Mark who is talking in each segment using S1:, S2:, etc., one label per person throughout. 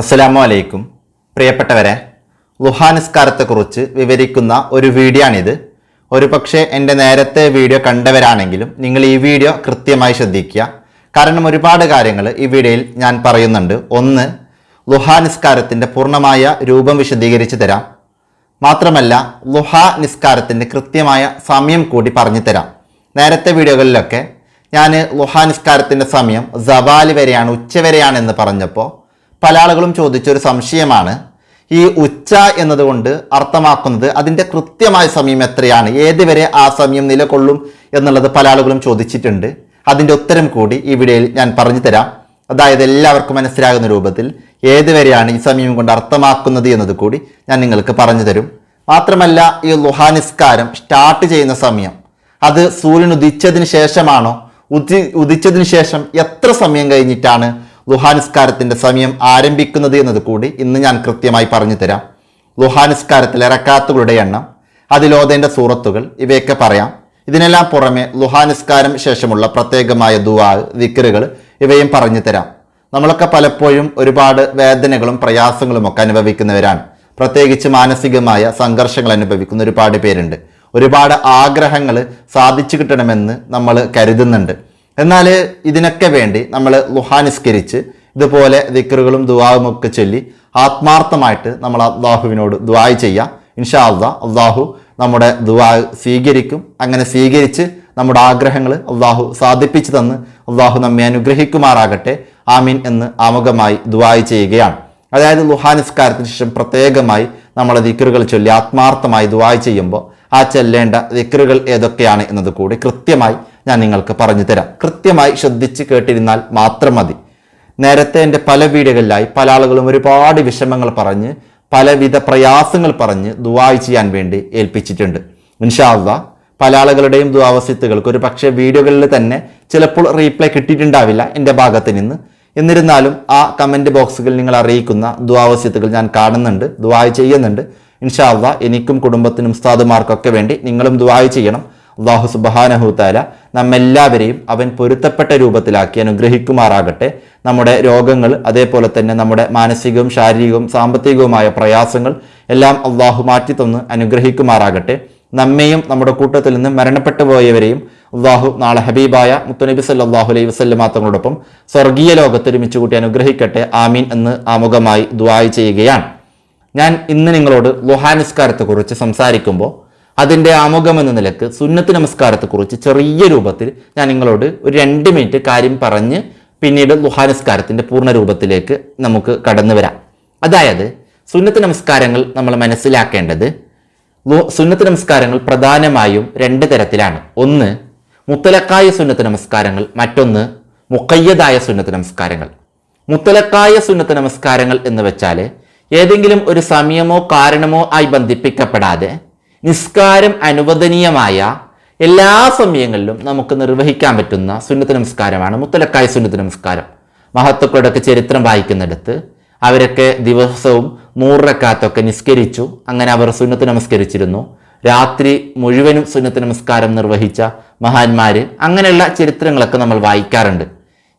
S1: അസ്സലാമു അലൈക്കും പ്രിയപ്പെട്ടവരെ ലുഹാനിസ്കാരത്തെക്കുറിച്ച് വിവരിക്കുന്ന ഒരു വീഡിയോ ആണിത് ഒരു പക്ഷേ എന്റെ നേരത്തെ വീഡിയോ കണ്ടവരാണെങ്കിലും നിങ്ങൾ ഈ വീഡിയോ കൃത്യമായി ശ്രദ്ധിക്കുക. കാരണം ഒരുപാട് കാര്യങ്ങൾ ഈ വീഡിയോയിൽ ഞാൻ പറയുന്നുണ്ട്. ഒന്ന് ലുഹാനിസ്കാരത്തിന്റെ പൂർണമായ രൂപം വിശദീകരിച്ചു തരാം. മാത്രമല്ല ലുഹ നിസ്കാരത്തിന്റെ കൃത്യമായ സമയം കൂടി പറഞ്ഞു തരാം. നേരത്തെ വീഡിയോകളിലൊക്കെ ഞാൻ ലുഹ നിസ്കാരത്തിന്റെ സമയം സവാൽ വരെയാണ് ഉച്ചവരെയാണെന്ന് പറഞ്ഞപ്പോൾ പല ആളുകളും ചോദിച്ചൊരു സംശയമാണ്. ഈ ഉച്ച എന്നതുകൊണ്ട് അർത്ഥമാക്കുന്നത് അതിന്റെ കൃത്യമായ സമയം എത്രയാണ്? ഏത് വരെ ആ സമയം നിലകൊള്ളും എന്നുള്ളത് പല ആളുകളും ചോദിച്ചിട്ടുണ്ട്. അതിന്റെ ഉത്തരം കൂടി ഈ വീഡിയോയിൽ ഞാൻ പറഞ്ഞു തരാം. അതായത് എല്ലാവർക്കും മനസ്സിലാകുന്ന രൂപത്തിൽ ഏതുവരെയാണ് ഈ സമയം കൊണ്ട് അർത്ഥമാക്കുന്നത് എന്നത് കൂടി ഞാൻ നിങ്ങൾക്ക് പറഞ്ഞു തരും. മാത്രമല്ല ഈ ലുഹാനിസ്കാരം സ്റ്റാർട്ട് ചെയ്യുന്ന സമയം അത് സൂര്യൻ ഉദിച്ചതിന് ശേഷമാണോ? ഉദി ഉദിച്ചതിന് ശേഷം എത്ര സമയം കഴിഞ്ഞിട്ടാണ് ലുഹാനിസ്കാരത്തിന്റെ സമയം ആരംഭിക്കുന്നത് എന്നത് കൂടി ഇന്ന് ഞാൻ കൃത്യമായി പറഞ്ഞു തരാം. ലുഹാനിസ്കാരത്തിലെ റക്കാത്തുകളുടെ എണ്ണം അതിലോതേന്റെ സൂറത്തുകൾ ഇവയൊക്കെ പറയാം. ഇതിനെല്ലാം പുറമെ ലുഹാനിസ്കാരം ശേഷമുള്ള പ്രത്യേകമായ ദുവാ വിക്കറുകൾ ഇവയും പറഞ്ഞു തരാം. നമ്മളൊക്കെ പലപ്പോഴും ഒരുപാട് വേദനകളും പ്രയാസങ്ങളും ഒക്കെ അനുഭവിക്കുന്നവരാണ്. പ്രത്യേകിച്ച് മാനസികമായ സംഘർഷങ്ങൾ അനുഭവിക്കുന്ന ഒരുപാട് പേരുണ്ട്. ഒരുപാട് ആഗ്രഹങ്ങൾ സാധിച്ചു കിട്ടണമെന്ന് നമ്മൾ കരുതുന്നുണ്ട്. എന്നാൽ ഇതിനൊക്കെ വേണ്ടി നമ്മൾ ലുഹാനിസ്കരിച്ച് ഇതുപോലെ ദിക്കറുകളും ദുവാവും ഒക്കെ ചൊല്ലി ആത്മാർത്ഥമായിട്ട് നമ്മൾ അള്ളാഹുവിനോട് ദുവായ് ചെയ്യാം. ഇൻഷാ അള്ളാ അള്ളാഹു നമ്മുടെ ദുവാ സ്വീകരിക്കും. അങ്ങനെ സ്വീകരിച്ച് നമ്മുടെ ആഗ്രഹങ്ങൾ അള്ളാഹു സാധിപ്പിച്ചു തന്ന് അള്ളാഹു നമ്മെ അനുഗ്രഹിക്കുമാറാകട്ടെ. ആമീൻ എന്ന് ആമുഖമായി ദുവായ് ചെയ്യുകയാണ്. അതായത് ലുഹാനിസ്കാരത്തിന് ശേഷം പ്രത്യേകമായി നമ്മളെ ദിക്കറുകൾ ചൊല്ലി ആത്മാർത്ഥമായി ദുവായ് ചെയ്യുമ്പോൾ ആ ചെല്ലേണ്ട ദിക്കറുകൾ ഏതൊക്കെയാണ് എന്നത് കൂടി കൃത്യമായി ഞാൻ നിങ്ങൾക്ക് പറഞ്ഞു തരാം. കൃത്യമായി ശ്രദ്ധിച്ച് കേട്ടിരുന്നാൽ മാത്രം മതി. നേരത്തെ എന്റെ പല വീടുകളിലായി പല ആളുകളും ഒരുപാട് വിഷമങ്ങൾ പറഞ്ഞ് പലവിധ പ്രയാസങ്ങൾ പറഞ്ഞ് ദുവായി ചെയ്യാൻ വേണ്ടി ഏൽപ്പിച്ചിട്ടുണ്ട്. ഇൻഷാല്ല പല ആളുകളുടെയും ദുവാവസ്യത്തുകൾക്ക് ഒരു പക്ഷേ വീഡിയോകളിൽ തന്നെ ചിലപ്പോൾ റീപ്ലൈ കിട്ടിയിട്ടുണ്ടാവില്ല എന്റെ ഭാഗത്ത് നിന്ന്. എന്നിരുന്നാലും ആ കമന്റ് ബോക്സുകളിൽ നിങ്ങൾ അറിയിക്കുന്ന ദുവാവസ്യത്തുകൾ ഞാൻ കാണുന്നുണ്ട് ദുവായി ചെയ്യുന്നുണ്ട്. ഇൻഷാല്ല എനിക്കും കുടുംബത്തിനും ഉസ്താദുമാർക്കൊക്കെ വേണ്ടി നിങ്ങളും ദുബായ് ചെയ്യണം. അള്ളാഹു സുബാനഹുത്താല നമ്മെല്ലാവരെയും അവൻ പൊരുത്തപ്പെട്ട രൂപത്തിലാക്കി അനുഗ്രഹിക്കുമാറാകട്ടെ. നമ്മുടെ രോഗങ്ങൾ അതേപോലെ തന്നെ നമ്മുടെ മാനസികവും ശാരീരികവും സാമ്പത്തികവുമായ പ്രയാസങ്ങൾ എല്ലാം അള്ളാഹു മാറ്റി തന്ന് അനുഗ്രഹിക്കുമാറാകട്ടെ. നമ്മെയും നമ്മുടെ കൂട്ടത്തിൽ നിന്ന് മരണപ്പെട്ടു പോയവരെയും അള്ളാഹു നാളെ ഹബീബായ മുത്തുനബി സല്ലാഹു അലൈഹി വസ്ലമാ തങ്ങളോടൊപ്പം സ്വർഗീയ ലോകത്ത് ഒരുമിച്ച് കൂട്ടി അനുഗ്രഹിക്കട്ടെ. ആമീൻ എന്ന് ആമുഖമായി ദുആയ് ചെയ്യുകയാണ്. ഞാൻ ഇന്ന് നിങ്ങളോട് ലുഹാനിസ്കാരത്തെക്കുറിച്ച് സംസാരിക്കുമ്പോൾ അതിന്റെ ആമുഖം എന്ന നിലയ്ക്ക് സുന്നത്ത് നമസ്കാരത്തെക്കുറിച്ച് ചെറിയ രൂപത്തിൽ ഞാൻ നിങ്ങളോട് ഒരു രണ്ട് മിനിറ്റ് കാര്യം പറഞ്ഞ് പിന്നീട് ലുഹാനിസ്കാരത്തിന്റെ പൂർണ രൂപത്തിലേക്ക് നമുക്ക് കടന്നു വരാം. അതായത് സുന്നത്ത് നമസ്കാരങ്ങൾ നമ്മൾ മനസ്സിലാക്കേണ്ടത് സുന്നത്ത് നമസ്കാരങ്ങൾ പ്രധാനമായും രണ്ട് തരത്തിലാണ്. ഒന്ന് മുത്തലക്കായ സുന്നത്ത് നമസ്കാരങ്ങൾ മറ്റൊന്ന് മുക്കയ്യതായ സുന്നത്ത് നമസ്കാരങ്ങൾ. മുത്തലക്കായ സുന്നത്ത് നമസ്കാരങ്ങൾ എന്ന് വെച്ചാൽ ഏതെങ്കിലും ഒരു സമയമോ കാരണമോ ആയി ബന്ധിപ്പിക്കപ്പെടാതെ നിസ്കാരം അനുവദനീയമായ എല്ലാ സമയങ്ങളിലും നമുക്ക് നിർവഹിക്കാൻ പറ്റുന്ന സുന്നത്ത് നമസ്കാരമാണ് മുത്തലക്കായ സുന്നത്ത് നമസ്കാരം. മഹത്വക്കളുടെയൊക്കെ ചരിത്രം വായിക്കുന്നിടത്ത് അവരൊക്കെ ദിവസവും നൂറക്കാത്തൊക്കെ നിസ്കരിച്ചു അങ്ങനെ അവർ സുന്നത്ത് നമസ്കരിച്ചിരുന്നു. രാത്രി മുഴുവനും സുന്നത്ത് നമസ്കാരം നിർവഹിച്ച മഹാന്മാർ അങ്ങനെയുള്ള ചരിത്രങ്ങളൊക്കെ നമ്മൾ വായിക്കാറുണ്ട്.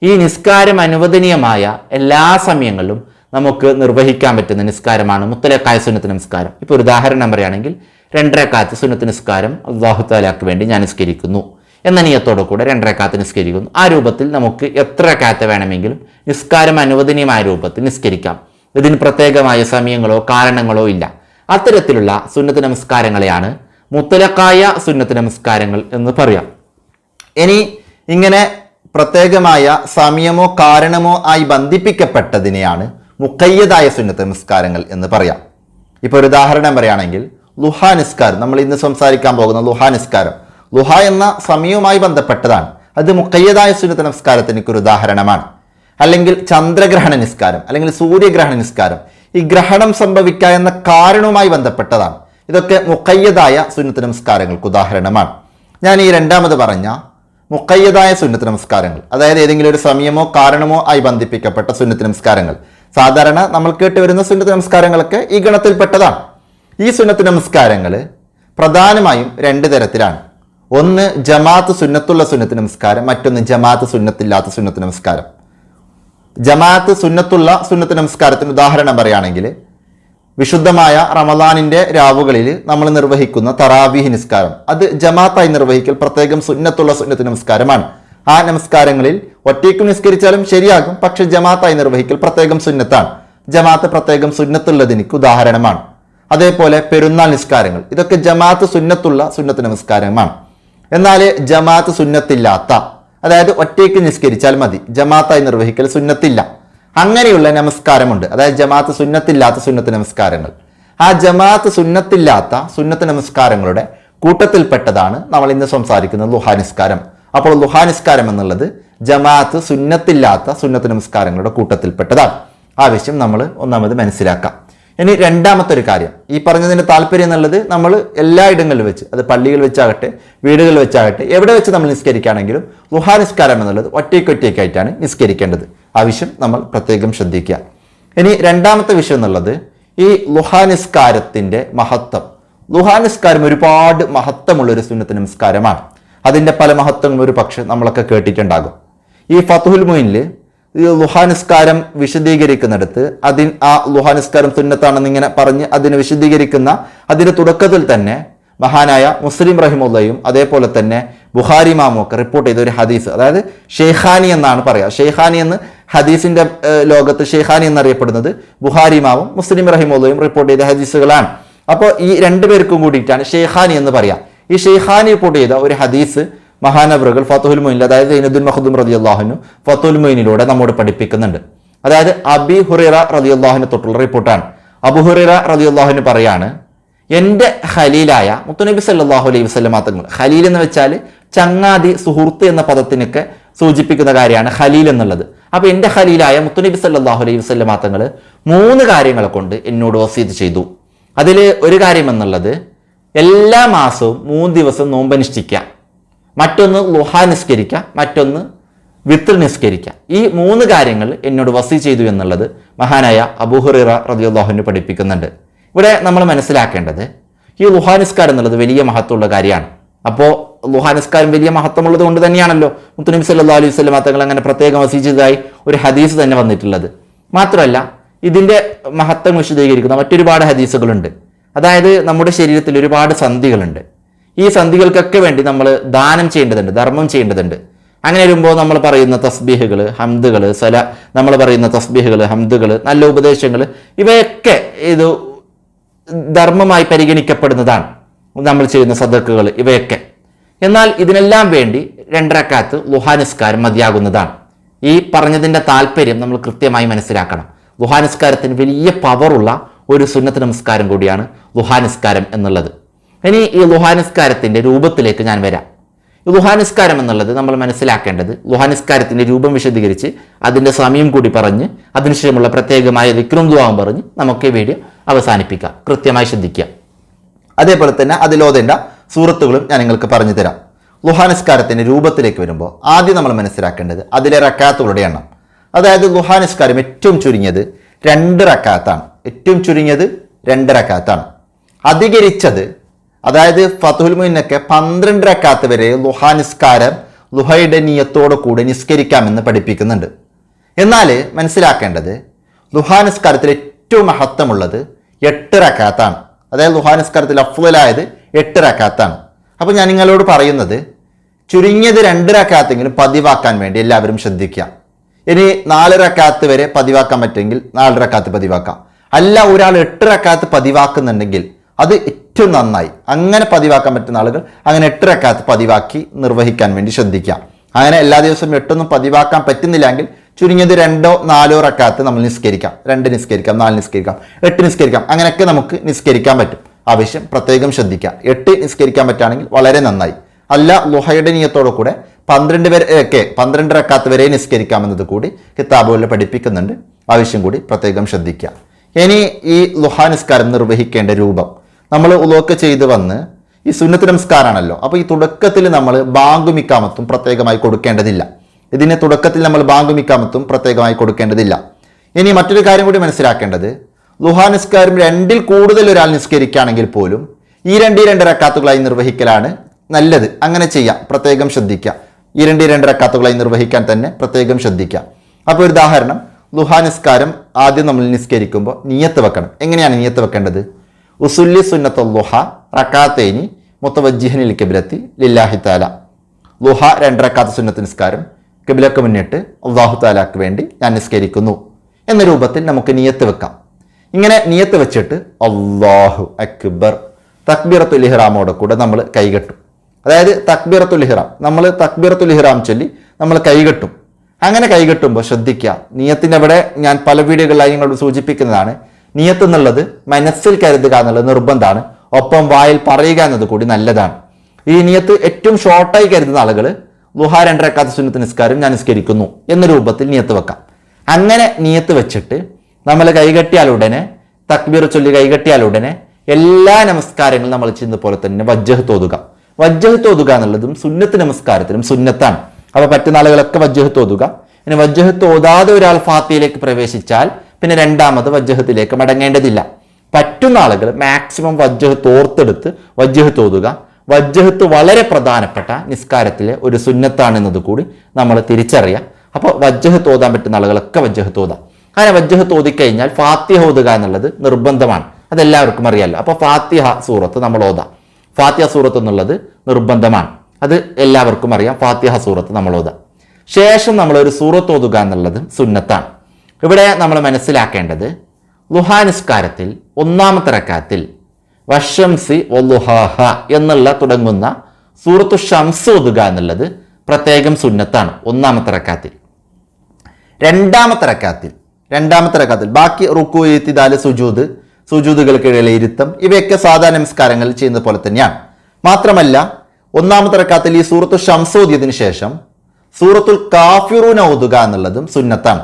S1: ഈ നിസ്കാരം അനുവദനീയമായ എല്ലാ സമയങ്ങളിലും നമുക്ക് നിർവഹിക്കാൻ പറ്റുന്ന നിസ്കാരമാണ്. മുത്തലക്കായ സുന്നത്ത് നമസ്കാരം ഇപ്പോൾ ഒരു ഉദാഹരണം പറയുകയാണെങ്കിൽ രണ്ടരക്കാത്ത് സുന്നത്ത് നിസ്കാരം അള്ളാഹു താലാക്ക് വേണ്ടി ഞാൻ നിസ്കരിക്കുന്നു. എന്ന നിയത്തോടു കൂടെ രണ്ടരക്കാത്ത് നിസ്കരിക്കുന്നു. ആ രൂപത്തിൽ നമുക്ക് എത്ര കാത്ത് വേണമെങ്കിലും നിസ്കാരം അനുവദനീയമായ രൂപത്തിൽ നിസ്കരിക്കാം. ഇതിന് പ്രത്യേകമായ സമയങ്ങളോ കാരണങ്ങളോ ഇല്ല. അത്തരത്തിലുള്ള സുന്നത്ത് നമസ്കാരങ്ങളെയാണ് മുത്തലക്കായ സുന്നത്ത് നമസ്കാരങ്ങൾ എന്ന് പറയാം. ഇനി ഇങ്ങനെ പ്രത്യേകമായ സമയമോ കാരണമോ ആയി ബന്ധിപ്പിക്കപ്പെട്ടതിനെയാണ് മുക്കയ്യതായ സുന്നത്ത് നിസ്കാരങ്ങൾ എന്ന് പറയാം. ഇപ്പോൾ ഒരു ഉദാഹരണം പറയുകയാണെങ്കിൽ ലുഹാ നിസ്കാരം. നമ്മൾ ഇന്ന് സംസാരിക്കാൻ പോകുന്ന ലുഹാ നിസ്കാരം. ലുഹ എന്ന സമയവുമായി ബന്ധപ്പെട്ടതാണ്. അത് മുക്കയ്യതായ സുന്നത്ത് നമസ്കാരത്തിന് ഒരു ഉദാഹരണമാണ്. അല്ലെങ്കിൽ ചന്ദ്രഗ്രഹണ നിസ്കാരം അല്ലെങ്കിൽ സൂര്യഗ്രഹണ നിസ്കാരം. ഈ ഗ്രഹണം സംഭവിക്കുക എന്ന കാരണവുമായി ബന്ധപ്പെട്ടതാണ്. ഇതൊക്കെ മുക്കയ്യതായ സുന്നത്ത് നമസ്കാരങ്ങൾക്ക് ഉദാഹരണമാണ്. ഞാൻ ഈ രണ്ടാമത് പറഞ്ഞ മുക്കയ്യതായ സുന്നത്ത് നമസ്കാരങ്ങൾ അതായത് ഏതെങ്കിലും ഒരു സമയമോ കാരണമോ ആയി ബന്ധിപ്പിക്കപ്പെട്ട സുന്നത്ത് നമസ്കാരങ്ങൾ സാധാരണ നമ്മൾ കേട്ട് വരുന്ന സുന്നത്ത് നമസ്കാരങ്ങളൊക്കെ ഈ ഗണത്തിൽപ്പെട്ടതാണ്. ഈ സുന്നത്ത് നമസ്കാരങ്ങൾ പ്രധാനമായും രണ്ട് തരത്തിലാണ്. ഒന്ന് ജമാഅത്ത് സുന്നത്തുള്ള സുന്നത്ത് നമസ്കാരം മറ്റൊന്ന് ജമാഅത്ത് സുന്നത്തില്ലാത്ത സുന്നത്ത് നമസ്കാരം. ജമാഅത്ത് സുന്നത്തുള്ള സുന്നത്ത് നമസ്കാരത്തിന് ഉദാഹരണം പറയുകയാണെങ്കിൽ വിശുദ്ധമായ റമദാനിന്റെ രാവുകളിൽ നമ്മൾ നിർവഹിക്കുന്ന തറാവീഹ് നിസ്കാരം. അത് ജമാഅത്തായി നിർവഹിക്കൽ പ്രത്യേകം സുന്നത്തുള്ള സുന്നത്ത് നമസ്കാരമാണ്. ആ നമസ്കാരങ്ങളിൽ ഒറ്റയ്ക്ക് നിസ്കരിച്ചാലും ശരിയാകും പക്ഷെ ജമാഅത്തായി നിർവഹിക്കൽ പ്രത്യേകം സുന്നത്താണ്. ജമാഅത്ത് പ്രത്യേകം സുന്നത്തുള്ളതിനിക്ക് ഉദാഹരണമാണ്. അതേപോലെ പെരുന്നാൾ നിസ്കാരങ്ങൾ ഇതൊക്കെ ജമാഅത്ത് സുന്നത്തുള്ള സുന്നത്ത് നമസ്കാരമാണ് എന്നാൽ ജമാഅത്ത് സുന്നത്തില്ലാത്ത അതായത് ഒറ്റയ്ക്ക് നിസ്കരിച്ചാൽ മതി ജമാഅത്തായി നിർവഹിക്കൽ സുന്നത്തില്ല. അങ്ങനെയുള്ള നമസ്കാരമുണ്ട് അതായത് ജമാഅത്ത് സുന്നത്തില്ലാത്ത സുന്നത്ത് നമസ്കാരങ്ങൾ. ആ ജമാഅത്ത് സുന്നത്തില്ലാത്ത സുന്നത്ത് നമസ്കാരങ്ങളുടെ കൂട്ടത്തിൽപ്പെട്ടതാണ് നമ്മൾ ഇന്ന് സംസാരിക്കുന്നത് ലുഹാനിസ്കാരം അപ്പോൾ ലുഹാനിസ്കാരം എന്നുള്ളത് ജമാഅത്ത് സുന്നത്തില്ലാത്ത സുന്നത്ത് നമസ്കാരങ്ങളുടെ കൂട്ടത്തിൽപ്പെട്ടതാണ്. ആവശ്യം നമ്മൾ ഒന്നാമത് മനസ്സിലാക്കാം. ഇനി രണ്ടാമത്തെ ഒരു കാര്യം. ഈ പറഞ്ഞതിന്റെ താല്പര്യം എന്നുള്ളത് നമ്മൾ എല്ലായിടങ്ങളിൽ വെച്ച് അത് പള്ളികൾ വെച്ചാകട്ടെ വീടുകളിൽ വെച്ചാകട്ടെ എവിടെ വെച്ച് നമ്മൾ നിസ്കരിക്കുകയാണെങ്കിലും ലുഹാ നിസ്കാരം എന്നുള്ളത് ഒറ്റയ്ക്കൊറ്റയ്ക്കായിട്ടാണ് നിസ്കരിക്കേണ്ടത്. ആവശ്യം നമ്മൾ പ്രത്യേകം ശ്രദ്ധിക്കുക. ഇനി രണ്ടാമത്തെ വിഷയം എന്നുള്ളത് ഈ ലുഹാ നിസ്കാരത്തിന്റെ മഹത്വം. ലുഹാ നിസ്കാരം ഒരുപാട് മഹത്വമുള്ളൊരു സുന്നത്ത് നമസ്കാരമാണ്. അതിന്റെ പല മഹത്വങ്ങളും ഒരു പക്ഷെ നമ്മളൊക്കെ കേട്ടിട്ടുണ്ടാകും. ഈ ഫത്തുഹുൽ മൊയിനിൽ ഈ ലുഹാനിസ്കാരം വിശദീകരിക്കുന്നിടത്ത് അതിൻ ആ ലുഹാനിസ്കാരം തുന്നത്താണെന്ന് ഇങ്ങനെ പറഞ്ഞ് അതിനെ വിശദീകരിക്കുന്ന അതിന്റെ തുടക്കത്തിൽ തന്നെ മഹാനായ മുസ്ലിം റഹിമുള്ളയും അതേപോലെ തന്നെ ബുഹാരി മാമും ഒക്കെ റിപ്പോർട്ട് ചെയ്ത ഒരു ഹദീസ്. അതായത് ഷെയ്ഖാനി എന്നാണ് പറയുക. ഷെയ്ഖാനി എന്ന് ഹദീസിന്റെ ലോകത്ത് ഷെയ്ഖാനി എന്നറിയപ്പെടുന്നത് ബുഹാരി മാമും മുസ്ലിം റഹിമുള്ളയും റിപ്പോർട്ട് ചെയ്ത ഹദീസുകളാണ്. അപ്പോൾ ഈ രണ്ടുപേർക്കും കൂടിയിട്ടാണ് ഷെയ്ഖാനി എന്ന് പറയാം. ഈ ഷെയ്ഖാനി റിപ്പോർട്ട് ചെയ്ത ഒരു ഹദീസ് മഹാനവറുകൾ ഫത്തുൽ മൊയിനിൽ അതായത് സൈനുദ്ദീൻ മഹദൂം റതി അള്ളാഹുനു ഫത്തുൽ മൊയിനിലൂടെ നമ്മോട് പഠിപ്പിക്കുന്നുണ്ട്. അതായത് അബി ഹുറേറ റതി അള്ളാഹുനെ തൊട്ടുള്ള റിപ്പോർട്ടാണ്. അബു ഹുറേറ റതി അള്ളാഹുനു പറയാണ് എന്റെ ഖലീലായ മുത്തുനബി സല്ലാഹു അലൈഹി വസ്ലം തങ്ങൾ ഖലീൽ എന്ന് വെച്ചാൽ ചങ്ങാതി സുഹൃത്ത് എന്ന പദത്തിനൊക്കെ സൂചിപ്പിക്കുന്ന കാര്യമാണ് ഖലീൽ എന്നുള്ളത്. അപ്പോൾ എന്റെ ഖലീലായ മുത്തുനബി സല്ലാഹു അലൈഹി വസ്ലം തങ്ങൾ മൂന്ന് കാര്യങ്ങളെ കൊണ്ട് എന്നോട് വസീത് ചെയ്തു. അതിൽ ഒരു കാര്യം എന്നുള്ളത് എല്ലാ മാസവും മൂന്ന് ദിവസം നോമ്പ് അനുഷ്ഠിക്കുക മറ്റൊന്ന് ലുഹ നിസ്കരിക്കുക മറ്റൊന്ന് വിത്ര നിസ്കരിക്കുക ഈ മൂന്ന് കാര്യങ്ങൾ എന്നോട് വസി ചെയ്തു എന്നുള്ളത് മഹാനായ അബൂഹുറിറ റതിയുള്ളാഹുവിന് പഠിപ്പിക്കുന്നുണ്ട്. ഇവിടെ നമ്മൾ മനസ്സിലാക്കേണ്ടത് ഈ ലുഹാനിസ്കാരം എന്നുള്ളത് വലിയ മഹത്വമുള്ള കാര്യമാണ്. അപ്പോൾ ലുഹാനിസ്കാരം വലിയ മഹത്വമുള്ളത് കൊണ്ട് തന്നെയാണല്ലോ മുത്തുനബി സല്ലാ അലൈഹി സ്വലം തങ്ങൾ അങ്ങനെ പ്രത്യേകം വസി ചെയ്തതായി ഒരു ഹദീസ് തന്നെ വന്നിട്ടുള്ളത്. മാത്രമല്ല ഇതിന്റെ മഹത്വം വിശദീകരിക്കുന്ന മറ്റൊരുപാട് ഹദീസുകളുണ്ട്. അതായത് നമ്മുടെ ശരീരത്തിൽ ഒരുപാട് സന്ധികളുണ്ട്. ഈ സന്ധികൾക്കൊക്കെ വേണ്ടി നമ്മൾ ദാനം ചെയ്യേണ്ടതുണ്ട് ധർമ്മം ചെയ്യേണ്ടതുണ്ട്. അങ്ങനെ വരുമ്പോൾ നമ്മൾ പറയുന്ന തസ്ബീഹുകൾ ഹംദുകൾ സല നമ്മൾ പറയുന്ന തസ്ബീഹുകൾ ഹംദുകൾ നല്ല ഉപദേശങ്ങൾ ഇവയൊക്കെ ഇത് ധർമ്മമായി പരിഗണിക്കപ്പെടുന്നതാണ് നമ്മൾ ചെയ്യുന്ന സദക്കുകൾ ഇവയൊക്കെ. എന്നാൽ ഇതിനെല്ലാം വേണ്ടി രണ്ടരക്കാത്ത് ലുഹാനിസ്കാരം മതിയാകുന്നതാണ്. ഈ പറഞ്ഞതിന്റെ താല്പര്യം നമ്മൾ കൃത്യമായി മനസ്സിലാക്കണം. ലുഹാനിസ്കാരത്തിന് വലിയ പവറുള്ള ഒരു സുന്നത്ത് നമസ്കാരം കൂടിയാണ് ലുഹാനിസ്കാരം എന്നുള്ളത്. ഇനി ഈ ലുഹാനിസ്കാരത്തിന്റെ രൂപത്തിലേക്ക് ഞാൻ വരാം. ലുഹാനിസ്കാരം എന്നുള്ളത് നമ്മൾ മനസ്സിലാക്കേണ്ടത് ലുഹാനിസ്കാരത്തിന്റെ രൂപം വിശദീകരിച്ച് അതിന്റെ സമയം കൂടി പറഞ്ഞ് അതിനുശേഷമുള്ള പ്രത്യേകമായ വിക്രം ദുവാം പറഞ്ഞ് നമുക്ക് ഈ വീഡിയോ അവസാനിപ്പിക്കാം. കൃത്യമായി ശ്രദ്ധിക്കുക. അതേപോലെ തന്നെ അതിലോതേണ്ട സൂറത്തുകളും ഞാൻ നിങ്ങൾക്ക് പറഞ്ഞു തരാം. ലുഹാനിസ്കാരത്തിന്റെ രൂപത്തിലേക്ക് വരുമ്പോൾ ആദ്യം നമ്മൾ മനസ്സിലാക്കേണ്ടത് അതിലെ റക്കാത്തുകളുടെ എണ്ണം. അതായത് ലുഹാനിസ്കാരം ഏറ്റവും ചുരുങ്ങിയത് രണ്ട് റക്കാത്താണ്. ഏറ്റവും ചുരുങ്ങിയത് രണ്ട് റക്കാത്താണ്. അധികരിച്ചത് അതായത് ഫതുൽ മുന്നൊക്കെ പന്ത്രണ്ട് റക്കാത്ത് വരെ ലുഹാനിസ്കാരം ലുഹയുടെ നിയത്തോടു കൂടി നിസ്കരിക്കാമെന്ന് പഠിപ്പിക്കുന്നുണ്ട്. എന്നാൽ മനസ്സിലാക്കേണ്ടത് ലുഹാനിസ്കാരത്തിൽ ഏറ്റവും മഹത്വമുള്ളത് എട്ട് റക്കാത്താണ്. അതായത് ലുഹാനിസ്കാരത്തിൽ അഫ്വലായത് എട്ട് റക്കാത്താണ്. അപ്പോൾ ഞാൻ നിങ്ങളോട് പറയുന്നത് ചുരുങ്ങിയത് രണ്ട് റക്കാത്തെങ്കിലും പതിവാക്കാൻ വേണ്ടി എല്ലാവരും ശ്രദ്ധിക്കാം ഇനി നാല് റക്കാത്ത് വരെ പതിവാക്കാൻ പറ്റുമെങ്കിൽ നാല് റക്കാത്ത് പതിവാക്കാം. അല്ല ഒരാൾ എട്ട് റക്കാത്ത് പതിവാക്കുന്നുണ്ടെങ്കിൽ അത് ഏറ്റവും നന്നായി. അങ്ങനെ പതിവാക്കാൻ പറ്റുന്ന ആളുകൾ അങ്ങനെ എട്ട് പതിവാക്കി നിർവഹിക്കാൻ വേണ്ടി ശ്രദ്ധിക്കാം അങ്ങനെ എല്ലാ ദിവസവും എട്ടൊന്നും പതിവാക്കാൻ പറ്റുന്നില്ലെങ്കിൽ ചുരുങ്ങിയത് രണ്ടോ നാലോ റക്കാത്ത് നമ്മൾ നിസ്കരിക്കാം. രണ്ട് നിസ്കരിക്കാം നാല് നിസ്കരിക്കാം എട്ട് നിസ്കരിക്കാം. അങ്ങനെയൊക്കെ നമുക്ക് നിസ്കരിക്കാൻ പറ്റും. ആവശ്യം പ്രത്യേകം ശ്രദ്ധിക്കാം എട്ട് നിസ്കരിക്കാൻ പറ്റുകയാണെങ്കിൽ വളരെ നന്നായി. അല്ല ലുഹയുടെ നീയത്തോടു കൂടെ പന്ത്രണ്ട് വരെയൊക്കെ പന്ത്രണ്ട് റക്കാത്ത് വരെ നിസ്കരിക്കാമെന്നത് കൂടി കിതാബുകളിൽ പഠിപ്പിക്കുന്നുണ്ട്. ആവശ്യം കൂടി പ്രത്യേകം ശ്രദ്ധിക്കുക. ഇനി ഈ ലുഹാ നിസ്കാരം നിർവഹിക്കേണ്ട രൂപം. നമ്മൾ ഉലോക്ക് ചെയ്ത് വന്ന് ഈ സുന്നത്ത് നമസ്കാരമാണല്ലോ അപ്പോൾ ഈ തുടക്കത്തിൽ നമ്മൾ ബാങ്കുമിക്കാമത്തും പ്രത്യേകമായി കൊടുക്കേണ്ടതില്ല. ഇതിന് തുടക്കത്തിൽ നമ്മൾ ബാങ്കുമിക്കാമത്തും പ്രത്യേകമായി കൊടുക്കേണ്ടതില്ല. ഇനി മറ്റൊരു കാര്യം കൂടി മനസ്സിലാക്കേണ്ടത്. ലുഹാ നിസ്കാരം രണ്ടിൽ കൂടുതൽ ഒരാൾ നിസ്കരിക്കുകയാണെങ്കിൽ പോലും ഈ രണ്ട് രണ്ട് റക്കാത്തുകളായി നിർവഹിക്കലാണ് നല്ലത്. അങ്ങനെ ചെയ്യാം. പ്രത്യേകം ശ്രദ്ധിക്കുക. ഈ രണ്ട് രണ്ട് റക്കാത്തുകളായി നിർവഹിക്കാൻ തന്നെ പ്രത്യേകം ശ്രദ്ധിക്കുക. അപ്പോൾ ഒരു ഉദാഹരണം. ലുഹാ നിസ്കാരം ആദ്യം നമ്മൾ നിസ്കരിക്കുമ്പോൾ നിയത്ത് വെക്കണം. എങ്ങനെയാണ് നിയത്ത് വെക്കേണ്ടത്? ഉസുല്ലി സുന്നത്ത് ലുഹ റക്കാത്തേനി മുത്തവജ്ജിഹനിൽ കബിലത്തി ലില്ലാഹി താല ലുഹ രണ്ടരക്കാത്ത സുന്നത്ത് നിസ്കാരം കിബിലക്ക് മുന്നിട്ട് അള്ളാഹു താലാക്ക് വേണ്ടി ഞാൻ നിസ്കരിക്കുന്നു. എന്ന രൂപത്തിൽ നമുക്ക് നിയത്ത് വെക്കാം. ഇങ്ങനെ നിയത്ത് വെച്ചിട്ട് അള്ളാഹു അക്ബർ തക്ബീറത്തുൽ ഇഹ്റാമോടെ കൂടെ നമ്മൾ കൈകെട്ടും അതായത് തക്ബീറത്തുൽ ഇഹ്റാം നമ്മൾ തക്ബീറത്തുൽ ഇഹ്റാം ചൊല്ലി നമ്മൾ കൈകെട്ടും അങ്ങനെ കൈകെട്ടുമ്പോൾ ശ്രദ്ധിക്കുക നിയത്തിന്റെ അവിടെ ഞാൻ പല വീഡിയോകളിലായി നിങ്ങളോട് സൂചിപ്പിക്കുന്നതാണ് നിയത്ത് എന്നുള്ളത് മനസ്സിൽ കരുതുക എന്നുള്ളത് നിർബന്ധമാണ്. ഒപ്പം വായിൽ പറയുക എന്നത് കൂടി നല്ലതാണ്. ഈ നിയത്ത് ഏറ്റവും ഷോർട്ടായി കരുതുന്ന ആളുകൾ ലുഹ രണ്ടരക്കാത്ത സുന്നത്ത് നിസ്കാരം ഞാൻ നിസ്കരിക്കുന്നു എന്ന രൂപത്തിൽ നിയത്ത് വെക്കാം. അങ്ങനെ നിയത്ത് വെച്ചിട്ട് നമ്മൾ കൈകെട്ടിയാൽ ഉടനെ തക്ബീർ ചൊല്ലി കൈകെട്ടിയാൽ ഉടനെ എല്ലാ നമസ്കാരങ്ങളും നമ്മൾ ചെയ്യുന്ന പോലെ തന്നെ വജ്ജഹ് തോതുക. വജ്ജഹ് തോതുക എന്നുള്ളതും സുന്നത്ത് നമസ്കാരത്തിലും സുന്നത്താണ്. അപ്പോൾ പറ്റുന്ന ആളുകളൊക്കെ വജ്ജഹ് തോതുക. ഇനി വജ്ജഹ് തോതാതെ ഒരാൾ ഫാത്തിയിലേക്ക് പ്രവേശിച്ചാൽ പിന്നെ രണ്ടാമത് വജ്ജഹത്തിലേക്ക് മടങ്ങേണ്ടതില്ല. പറ്റുന്ന ആളുകൾ മാക്സിമം വജ്ജഹത്ത് ഓർത്തെടുത്ത് വജ്ജഹ് തോതുക. വജ്ജഹത്ത് വളരെ പ്രധാനപ്പെട്ട നിസ്കാരത്തിലെ ഒരു സുന്നത്താണെന്നത് കൂടി നമ്മൾ തിരിച്ചറിയാം. അപ്പോൾ വജ്ജഹ് തോതാൻ പറ്റുന്ന ആളുകളൊക്കെ വജ്ജഹ് തോതാം. അങ്ങനെ വജ്ജഹ് തോതിക്കഴിഞ്ഞാൽ ഫാത്തിഹ ഓതുക എന്നുള്ളത് നിർബന്ധമാണ്. അതെല്ലാവർക്കും അറിയാമല്ലോ അപ്പോൾ ഫാത്തിഹ സൂറത്ത് നമ്മൾ ഓതാം. ഫാത്തിഹ സൂറത്ത് എന്നുള്ളത് നിർബന്ധമാണ്. അത് എല്ലാവർക്കും അറിയാം. ഫാത്തിഹ സൂറത്ത് നമ്മൾ ഓതാം. ശേഷം നമ്മൾ ഒരു സൂറത്ത് ഓതുക എന്നുള്ളത് സുന്നത്താണ്. ഇവിടെ നമ്മൾ മനസ്സിലാക്കേണ്ടത് ലുഹാനിസ്കാരത്തിൽ ഒന്നാമത്തെ റക്കാത്തിൽ വഷംസി ഒലുഹാഹ എന്നുള്ള തുടങ്ങുന്ന സൂറത്തു ഷംസ് ഒതുക എന്നുള്ളത് പ്രത്യേകം സുന്നത്താണ് ഒന്നാമത്തെ റക്കാത്തിൽ. രണ്ടാമത്തെ റക്കാത്തിൽ രണ്ടാമത്തെ റക്കാത്തിൽ ബാക്കി റുക്കു എത്തിദാൽ സുജൂദ് സുജൂദുകൾക്കിടയിലെ ഇരുത്തം ഇവയൊക്കെ സാധാരണ നമസ്കാരങ്ങൾ ചെയ്യുന്ന പോലെ തന്നെയാണ്. മാത്രമല്ല ഒന്നാമത്തെ റക്കാത്തിൽ ഈ സൂറത്തു ഷംസ് ഓതിയതിനു ശേഷം സൂറത്തുൽ കാഫിറൂന ഓതുക എന്നുള്ളതും സുന്നത്താണ്.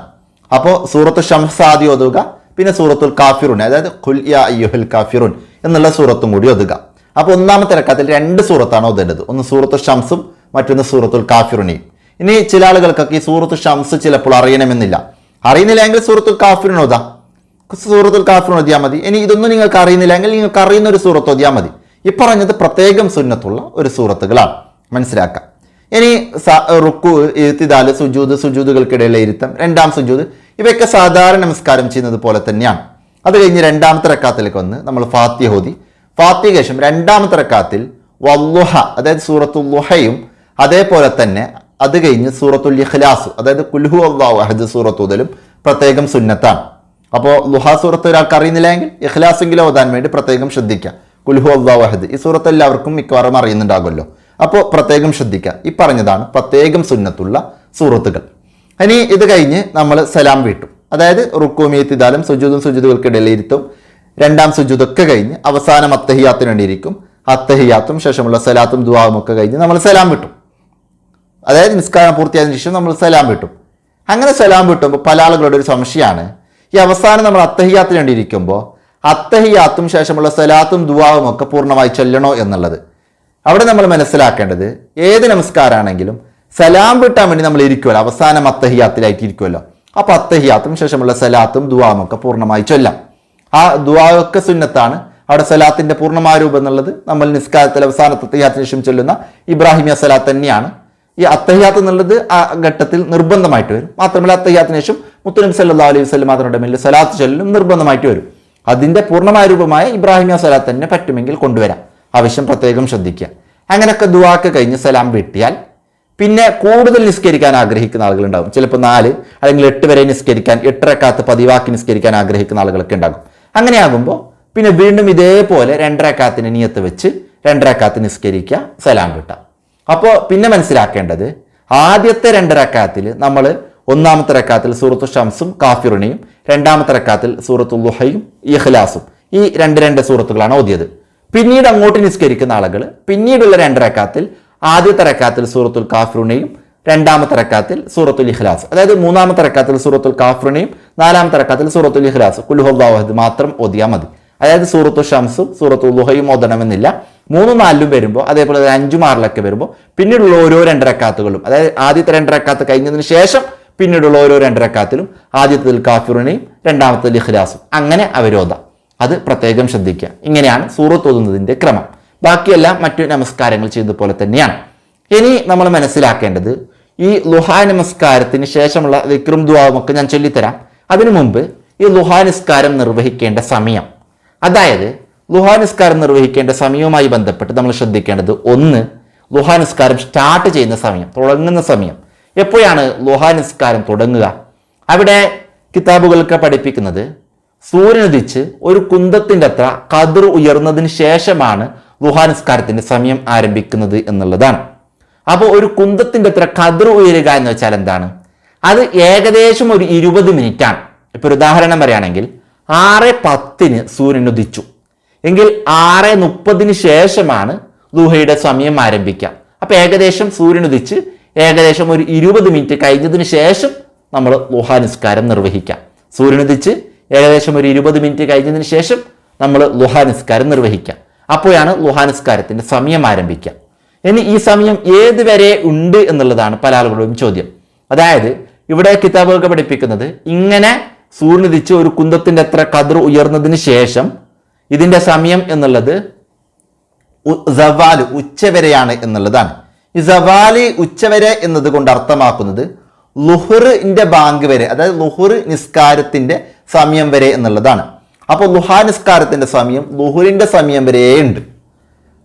S1: അപ്പോൾ സൂറത്ത് ഷംസ് ആദ്യം ഓതുക പിന്നെ സൂറത്തുൽ കാഫിറുൻ അതായത് ഖുൽ യാ അയ്യുഹൽ കാഫിറൂൻ എന്നുള്ള സൂറത്തും കൂടി ഒതുക അപ്പോൾ ഒന്നാമത്തെ രക്കത്തിൽ രണ്ട് സൂറത്താണ് ഓതേണ്ടത്. ഒന്ന് സൂറത്തു ഷംസും മറ്റൊന്ന് സൂറത്തുൽ കാഫിറുനെയും. ഇനി ചില ആളുകൾക്കൊക്കെ ഈ സൂറത്ത് ഷംസ് ചിലപ്പോൾ അറിയണമെന്നില്ല. അറിയുന്നില്ലെങ്കിൽ സൂറത്തുൽ കാഫിറുൻ ഒതാ സൂറത്തുൽ കാഫിറുൻ ഓതിയാൽ മതി. ഇനി ഇതൊന്നും നിങ്ങൾക്ക് അറിയുന്നില്ലെങ്കിൽ നിങ്ങൾക്ക് അറിയുന്ന ഒരു സൂറത്ത് ഓതിയാൽ മതി. ഈ പറഞ്ഞത് പ്രത്യേകം സുന്നത്തുള്ള ഒരു സൂറത്തുകളാണ്. മനസ്സിലാക്കാം. ഇനി റുക്കു ഇരുത്തിദാൽ സുജൂദ് സുജൂദുകൾക്കിടയിലെ ഇരുത്തം രണ്ടാം സുജൂദ് ഇവയൊക്കെ സാധാരണ നമസ്കാരം ചെയ്യുന്നത് പോലെ തന്നെയാണ്. അത് കഴിഞ്ഞ് രണ്ടാമത്തെ റക്കാത്തിലേക്ക് വന്ന് നമ്മൾ ഫാത്തിഹ ഓതി. ഫാത്തിയ ശേഷം രണ്ടാമത്തെ റക്കാത്തിൽ വല്ലുഹ അതായത് സൂറത്തുൽ ലുഹയും അതേപോലെ തന്നെ അത് കഴിഞ്ഞ് സൂറത്തുൽ ഇഖ്ലാസ് അതായത് കുൽഹു അള്ളാഹു അഹദ് സൂറത്തുതലും പ്രത്യേകം സുന്നത്താണ്. അപ്പോൾ ലുഹ സൂറത്ത് ഒരാൾക്ക് അറിയുന്നില്ലെങ്കിൽ ഇഖ്ലാസെങ്കിലും ഓതാൻ വേണ്ടി പ്രത്യേകം ശ്രദ്ധിക്കുക. കുൽഹു അള്ളാഹു അഹദ് ഈ സൂറത്ത് എല്ലാവർക്കും മിക്കവാറും അറിയുന്നുണ്ടാകുമല്ലോ. അപ്പോൾ പ്രത്യേകം ശ്രദ്ധിക്കുക. ഈ പറഞ്ഞതാണ് പ്രത്യേകം സുന്നത്തുള്ള സൂറത്തുകൾ. ഇനി ഇത് കഴിഞ്ഞ് നമ്മൾ സലാം വീട്ടും. അതായത് റുക്കുമീത്തിദാലും സുജൂദും സുജൂദുകൾക്കിടയിൽ ഇരുത്തും. രണ്ടാം സുജൂദൊക്കെ കഴിഞ്ഞ് അവസാനം അത്തഹിയാത്തിന് വേണ്ടിയിരിക്കും അത്തഹിയാത്തും ശേഷമുള്ള സലാത്തും ദുവാവും ഒക്കെ കഴിഞ്ഞ് നമ്മൾ സലാം വിട്ടും. അതായത് നിസ്കാരം പൂർത്തിയായതിനു ശേഷം നമ്മൾ സലാം വിട്ടും. അങ്ങനെ സലാം വിട്ടുമ്പോൾ പല ആളുകളുടെ ഒരു സംശയമാണ് ഈ അവസാനം നമ്മൾ അത്തഹിയാത്തിന് വേണ്ടി ഇരിക്കുമ്പോൾ അത്തഹിയാത്തും ശേഷമുള്ള സലാത്തും ദുവാവും ഒക്കെ പൂർണമായി ചൊല്ലണോ എന്നുള്ളത്. അവിടെ നമ്മൾ മനസ്സിലാക്കേണ്ടത് ഏത് നമസ്കാരമാണെങ്കിലും സലാം വിട്ടാൻ വേണ്ടി നമ്മൾ ഇരിക്കുമല്ലോ അവസാനം അത്തഹിയാത്തിലായിട്ട് ഇരിക്കുമല്ലോ അപ്പോൾ അത്തഹിയാത്തും ശേഷമുള്ള സലാത്തും ദുവാവും ഒക്കെ പൂർണമായി ചൊല്ലാം. ആ ദുവാവൊക്കെ സുന്നത്താണ്. അവിടെ സലാത്തിന്റെ പൂർണമായ രൂപം എന്നുള്ളത് നമ്മൾ നിസ്കാരത്തിൽ അവസാനത്തെ അത്തഹിയാത്തിന് ശേഷം ചൊല്ലുന്ന ഇബ്രാഹിമിയ സലാത്ത് തന്നെയാണ്. ഈ അത്തഹിയാത്ത് എന്നുള്ളത് ആ ഘട്ടത്തിൽ നിർബന്ധമായിട്ട് വരും. മാത്രമല്ല അത്തഹിയാത്തിന് ശേഷം മുത്തനബി സല്ലാ അലൈഹി വസ്ലം മാത്രയുടെ മേലിൽ സലാത്ത് ചൊല്ലും നിർബന്ധമായിട്ട് വരും. അതിന്റെ പൂർണമായ രൂപമായ ഇബ്രാഹിമിയ സലാത്ത് തന്നെ പറ്റുമെങ്കിൽ കൊണ്ടുവരാം. ആവശ്യം പ്രത്യേകം ശ്രദ്ധിക്കുക. അങ്ങനെയൊക്കെ ദുവാക്ക് കഴിഞ്ഞ് സലാം വീട്ടിയാൽ പിന്നെ കൂടുതൽ നിസ്കരിക്കാൻ ആഗ്രഹിക്കുന്ന ആളുകളുണ്ടാകും. ചിലപ്പോൾ നാല് അല്ലെങ്കിൽ എട്ട് വരെ നിസ്കരിക്കാൻ എട്ടരക്കാത്ത് പതിവാക്കി നിസ്കരിക്കാൻ ആഗ്രഹിക്കുന്ന ആളുകളൊക്കെ ഉണ്ടാകും. അങ്ങനെയാകുമ്പോൾ പിന്നെ വീണ്ടും ഇതേപോലെ രണ്ടരക്കാത്തിന് നിയത്ത് വെച്ച് രണ്ടരക്കാത്ത് നിസ്കരിക്കുക സലാം കിട്ടാം അപ്പോൾ പിന്നെ മനസ്സിലാക്കേണ്ടത് ആദ്യത്തെ രണ്ടരക്കാത്തിൽ നമ്മൾ ഒന്നാമത്തെ റക്കാത്തിൽ സൂറത്തു ഷംസും കാഫിറുണിയും രണ്ടാമത്തെ റക്കാത്തിൽ സൂറത്തു ലുഹയും ഇഖ്ലാസും. ഈ രണ്ട് രണ്ട് സൂറത്തുകളാണ് ഓതിയത്. പിന്നീട് അങ്ങോട്ട് നിസ്കരിക്കുന്ന ആളുകൾ പിന്നീടുള്ള രണ്ട് റക്കാത്തിൽ ആദ്യത്തെ റക്കാത്തിൽ സൂറത്തുൽ കാഫ്രൂനെയും രണ്ടാമത്തെ റക്കാത്തിൽ സൂറത്തുൽ ഇഖ്ലാസ്. അതായത് മൂന്നാമത്തെ റക്കാത്തിൽ സൂറത്തുൽ കാഫ്രൂനെയും നാലാമത്തെ റക്കാത്തിൽ സൂറത്തുൽ ഇഖ്ലാസ്. കുൽഹുല്ലാഹദ് മാത്രം ഓതിയാൽ മതി. അതായത് സൂറത്തു ഷംസും സൂറത്തു ലുഹയും ഓതണമെന്നില്ല. മൂന്നും നാലിലും വരുമ്പോൾ അതേപോലെ തന്നെ അഞ്ചും ആറിലൊക്കെ വരുമ്പോൾ പിന്നീടുള്ള ഓരോ രണ്ടരക്കാത്തുകളും അതായത് ആദ്യത്തെ രണ്ടരക്കാത്ത് കഴിഞ്ഞതിന് ശേഷം പിന്നീടുള്ള ഓരോ രണ്ടരക്കാത്തിലും ആദ്യത്തിൽ കാഫിറിനെയും രണ്ടാമത്തിൽ ഇഖ്ലാസും. അങ്ങനെ അവരോധ അത് പ്രത്യേകം ശ്രദ്ധിക്കുക. ഇങ്ങനെയാണ് സൂറത്ത് ഓതുന്നതിന്റെ ക്രമം. ബാക്കിയെല്ലാം മറ്റു നമസ്കാരങ്ങൾ ചെയ്തതുപോലെ തന്നെയാണ്. ഇനി നമ്മൾ മനസ്സിലാക്കേണ്ടത് ഈ ലുഹാ നമസ്കാരത്തിന് ശേഷമുള്ള വിക്രം ദുവാവും ഒക്കെ ഞാൻ ചൊല്ലിത്തരാം. അതിനു മുമ്പ് ഈ ലുഹാ നിസ്കാരം നിർവഹിക്കേണ്ട സമയം. അതായത് ലുഹാ നിസ്കാരം നിർവഹിക്കേണ്ട സമയവുമായി ബന്ധപ്പെട്ട് നമ്മൾ ശ്രദ്ധിക്കേണ്ടത് ഒന്ന് ലുഹാ നിസ്കാരം സ്റ്റാർട്ട് ചെയ്യുന്ന സമയം തുടങ്ങുന്ന സമയം. എപ്പോഴാണ് ലുഹാ നിസ്കാരം തുടങ്ങുക? അവിടെ കിതാബുകളൊക്കെ പഠിപ്പിക്കുന്നത് സൂര്യനുദിച്ച് ഒരു കുന്തത്തിന്റെ അത്ര കതിർ ഉയർന്നതിന് ശേഷമാണ് ലുഹാ നിസ്കാരത്തിന്റെ സമയം ആരംഭിക്കുന്നത് എന്നുള്ളതാണ്. അപ്പോൾ ഒരു കുന്തത്തിന്റെ അത്ര കതിർ ഉയരുക എന്ന് വെച്ചാൽ എന്താണ്? അത് ഏകദേശം ഒരു ഇരുപത് മിനിറ്റാണ്. ആണ് ഇപ്പൊ ഒരു ഉദാഹരണം പറയുകയാണെങ്കിൽ ആറ് പത്തിന് സൂര്യൻ ഉദിച്ചു. എങ്കിൽ ആറ് മുപ്പതിന് ശേഷമാണ് ദുഹയുടെ സമയം ആരംഭിക്കുക. അപ്പോൾ ഏകദേശം സൂര്യൻ ഉദിച്ച് ഏകദേശം ഒരു ഇരുപത് മിനിറ്റ് കഴിഞ്ഞതിന് ശേഷം നമ്മൾ ലുഹാ നിസ്കാരം നിർവഹിക്കാം. സൂര്യൻ ഉദിച്ച് ഏകദേശം ഒരു ഇരുപത് മിനിറ്റ് കഴിഞ്ഞതിന് ശേഷം നമ്മൾ ലുഹാ നിസ്കാരം നിർവഹിക്കാം. അപ്പോഴാണ് ലുഹാനസ്കാരത്തിന്റെ സമയം ആരംഭിക്കുക. ഇനി ഈ സമയം ഏത് വരെ ഉണ്ട് എന്നുള്ളതാണ് പല ആളുകളുടെയും ചോദ്യം. അതായത് ഇവിടെ കിതാബുകളൊക്കെ പഠിപ്പിക്കുന്നത് ഇങ്ങനെ സൂര്യനുദിച്ച് ഒരു കുന്തത്തിന്റെ അത്ര കതിർ ഉയർന്നതിന് ശേഷം ഇതിന്റെ സമയം എന്നുള്ളത് സവാൽ ഉച്ചവരെയാണ് എന്നുള്ളതാണ്. ഈ സവാൽ ഉച്ചവരെ എന്നത് കൊണ്ട് അർത്ഥമാക്കുന്നത് ലുഹുറിന്റെ ബാങ്ക് വരെ അതായത് ലുഹുർ നിസ്കാരത്തിന്റെ സമയം വരെ എന്നുള്ളതാണ്. അപ്പോൾ ലുഹാ നിസ്കാരത്തിന്റെ സമയം ലുഹുറിന്റെ സമയം വരെ ഉണ്ട്.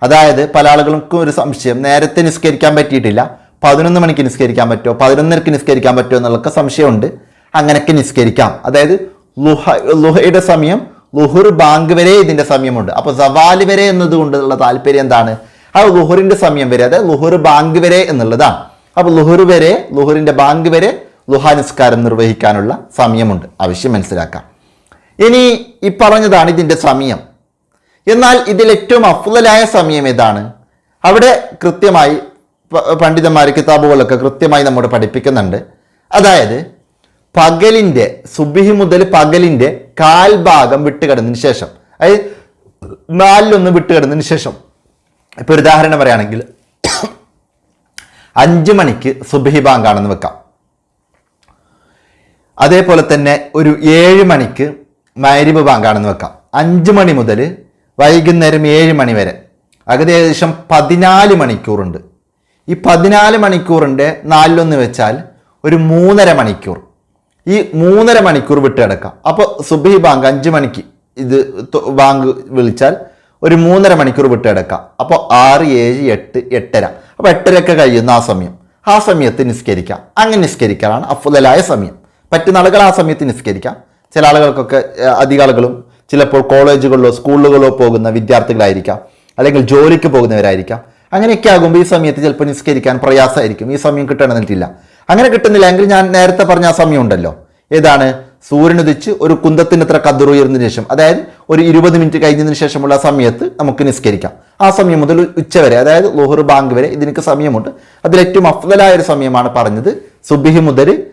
S1: അതായത് പല ആളുകൾക്കും ഒരു സംശയം നേരത്തെ നിസ്കരിക്കാൻ പറ്റിയിട്ടില്ല പതിനൊന്ന് മണിക്ക് നിസ്കരിക്കാൻ പറ്റുമോ പതിനൊന്നരക്ക് നിസ്കരിക്കാൻ പറ്റുമോ എന്നുള്ളൊക്കെ സംശയമുണ്ട്. അങ്ങനെയൊക്കെ നിസ്കരിക്കാം. അതായത് ലുഹ ലുഹയുടെ സമയം ലുഹുർ ബാങ്ക് വരെ ഇതിന്റെ സമയമുണ്ട്. അപ്പോൾ സവാലി വരെ എന്നതുകൊണ്ടുള്ള താല്പര്യം എന്താണ്? അത് ലുഹുറിന്റെ സമയം വരെ അതായത് ലുഹുർ ബാങ്ക് വരെ എന്നുള്ളതാണ്. അപ്പോൾ ലുഹുർ വരെ ലുഹുറിന്റെ ബാങ്ക് വരെ ലുഹാ നിസ്കാരം നിർവഹിക്കാനുള്ള സമയമുണ്ട്. ആവശ്യം മനസ്സിലാക്കാം. ഇനി ഈ പറഞ്ഞതാണ് ഇതിന്റെ സമയം. എന്നാൽ ഇതിൽ ഏറ്റവും അഫുതലായ സമയം ഏതാണ്? അവിടെ കൃത്യമായി പണ്ഡിതന്മാർ കിതാബുകളൊക്കെ കൃത്യമായി നമ്മോട് പഠിപ്പിക്കുന്നുണ്ട്. അതായത് പകലിന്റെ സുബിഹി മുതൽ പകലിന്റെ കാൽഭാഗം വിട്ടുകിടന്നതിന് ശേഷം അതായത് നാലിലൊന്ന് വിട്ടുകിടന്നതിന് ശേഷം. ഇപ്പോൾ ഒരു ഉദാഹരണം പറയുകയാണെങ്കിൽ അഞ്ച് മണിക്ക് സുബിഹി ബാങ്കാണെന്ന് വെക്കാം. അതേപോലെ തന്നെ ഒരു ഏഴ് മണിക്ക് മൈരിബ് ബാങ്കാണെന്ന് വെക്കാം. അഞ്ച് മണി മുതൽ വൈകുന്നേരം ഏഴ് മണി വരെ. ഏകദേശം പതിനാല് മണിക്കൂറുണ്ട്. ഈ പതിനാല് മണിക്കൂറിന്റെ നാലിലൊന്ന് വെച്ചാൽ ഒരു മൂന്നര മണിക്കൂർ. ഈ മൂന്നര മണിക്കൂർ വിട്ട് കിടക്കാം. അപ്പോൾ സുബി ബാങ്ക് അഞ്ച് മണിക്ക് ഇത് ബാങ്ക് വിളിച്ചാൽ ഒരു മൂന്നര മണിക്കൂർ വിട്ട് കിടക്കാം. അപ്പോൾ ആറ് ഏഴ് എട്ട് എട്ടര. അപ്പോൾ എട്ടരയൊക്കെ കഴിയുന്ന ആ സമയം. ആ സമയത്ത് നിസ്കരിക്കാം. അങ്ങനെ നിസ്കരിക്കാനാണ് അഫുതലായ സമയം. പറ്റുന്ന ആളുകൾ ആ സമയത്ത് നിസ്കരിക്കാം. ചില ആളുകൾക്കൊക്കെ അധിക ആളുകളും ചിലപ്പോൾ കോളേജുകളിലോ സ്കൂളുകളിലോ പോകുന്ന വിദ്യാർത്ഥികളായിരിക്കാം. അല്ലെങ്കിൽ ജോലിക്ക് പോകുന്നവരായിരിക്കാം. അങ്ങനെയൊക്കെ ആകുമ്പോൾ ഈ സമയത്ത് ചിലപ്പോൾ നിസ്കരിക്കാൻ പ്രയാസമായിരിക്കും. ഈ സമയം കിട്ടണമെന്നിട്ടില്ല അങ്ങനെ കിട്ടുന്നില്ല എങ്കിൽ ഞാൻ നേരത്തെ പറഞ്ഞ ആ സമയം ഉണ്ടല്ലോ. ഏതാണ്? സൂര്യനുദിച്ച് ഒരു കുന്തത്തിന് അത്ര കതിർ ഉയർന്നതിന് ശേഷം അതായത് ഒരു ഇരുപത് മിനിറ്റ് കഴിഞ്ഞതിന് ശേഷമുള്ള സമയത്ത് നമുക്ക് നിസ്കരിക്കാം. ആ സമയം മുതൽ ഉച്ച വരെ അതായത് ലോഹർ ബാങ്ക് വരെ ഇതിനൊക്കെ സമയമുണ്ട്. അതിലേറ്റവും അഫ്ദലായ ഒരു സമയമാണ് പറഞ്ഞത്. സുബിഹി മുതൽ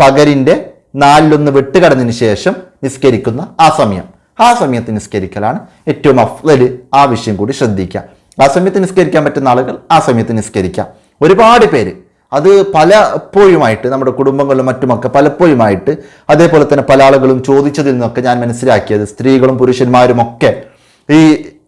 S1: പകരിന്റെ നാലിലൊന്ന് വിട്ടുകടന്നതിന് ശേഷം നിസ്കരിക്കുന്ന ആ സമയം. ആ സമയത്ത് നിസ്കരിക്കലാണ് ഏറ്റവും അഫ്ലൽ ആ വിഷയം കൂടി ശ്രദ്ധിക്കുക. ആ സമയത്ത് നിസ്കരിക്കാൻ പറ്റുന്ന ആളുകൾ ആ സമയത്ത് നിസ്കരിക്കാം ഒരുപാട് പേര് അത് പലപ്പോഴുമായിട്ട് നമ്മുടെ കുടുംബങ്ങളിലും മറ്റുമൊക്കെ പലപ്പോഴുമായിട്ട് അതേപോലെ തന്നെ പല ആളുകളും ചോദിച്ചതിൽ നിന്നൊക്കെ ഞാൻ മനസ്സിലാക്കിയത് സ്ത്രീകളും പുരുഷന്മാരും ഒക്കെ ഈ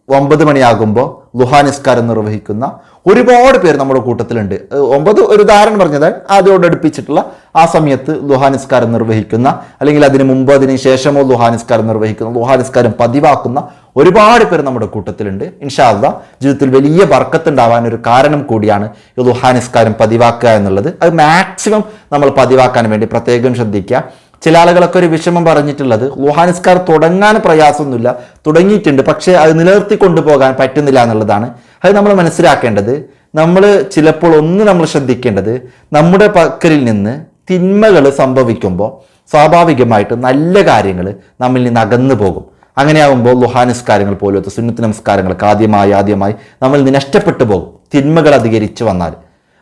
S1: ഒമ്പത് മണിയാകുമ്പോൾ ലുഹാ നിസ്കാരം നിർവഹിക്കുന്ന ഒരുപാട് പേർ നമ്മുടെ കൂട്ടത്തിലുണ്ട്. ഒമ്പത് ഒരു ഉദാഹരണം പറഞ്ഞത് അതോട് അടുപ്പിച്ചിട്ടുള്ള ആ സമയത്ത് ലുഹാ നിസ്കാരം നിർവഹിക്കുന്ന അല്ലെങ്കിൽ അതിന് മുമ്പ് അതിന് ശേഷമോ ലുഹാ നിസ്കാരം നിർവഹിക്കുന്ന ലുഹാ നിസ്കാരം പതിവാക്കുന്ന ഒരുപാട് പേർ നമ്മുടെ കൂട്ടത്തിലുണ്ട്. ഇൻഷാല്ല ജീവിതത്തിൽ വലിയ ബർക്കത്തുണ്ടാവാൻ ഒരു കാരണം കൂടിയാണ് ഈ ലുഹാ നിസ്കാരം പതിവാക്കുക എന്നുള്ളത്. അത് മാക്സിമം നമ്മൾ പതിവാക്കാൻ വേണ്ടി പ്രത്യേകം ശ്രദ്ധിക്കുക. ചില ആളുകളൊക്കെ ഒരു വിഷമം പറഞ്ഞിട്ടുള്ളത് ലുഹാനിസ്കാർ തുടങ്ങാൻ പ്രയാസമൊന്നുമില്ല തുടങ്ങിയിട്ടുണ്ട് പക്ഷേ അത് നിലനിർത്തി കൊണ്ടുപോകാൻ പറ്റുന്നില്ല എന്നുള്ളതാണ്. അത് നമ്മൾ മനസ്സിലാക്കേണ്ടത്. നമ്മൾ ചിലപ്പോൾ ഒന്ന് നമ്മൾ ശ്രദ്ധിക്കേണ്ടത് നമ്മുടെ പക്കലിൽ നിന്ന് തിന്മകൾ സംഭവിക്കുമ്പോൾ സ്വാഭാവികമായിട്ട് നല്ല കാര്യങ്ങൾ നമ്മിൽ നിന്ന് അകന്നു പോകും. അങ്ങനെയാകുമ്പോൾ ലുഹാനിസ്കാരങ്ങൾ പോലത്തെ സുന്നത്ത് നമസ്കാരങ്ങൾക്ക് ആദ്യമായി ആദ്യമായി നമ്മൾ നഷ്ടപ്പെട്ടു പോകും. തിന്മകൾ അധികരിച്ചു വന്നാൽ.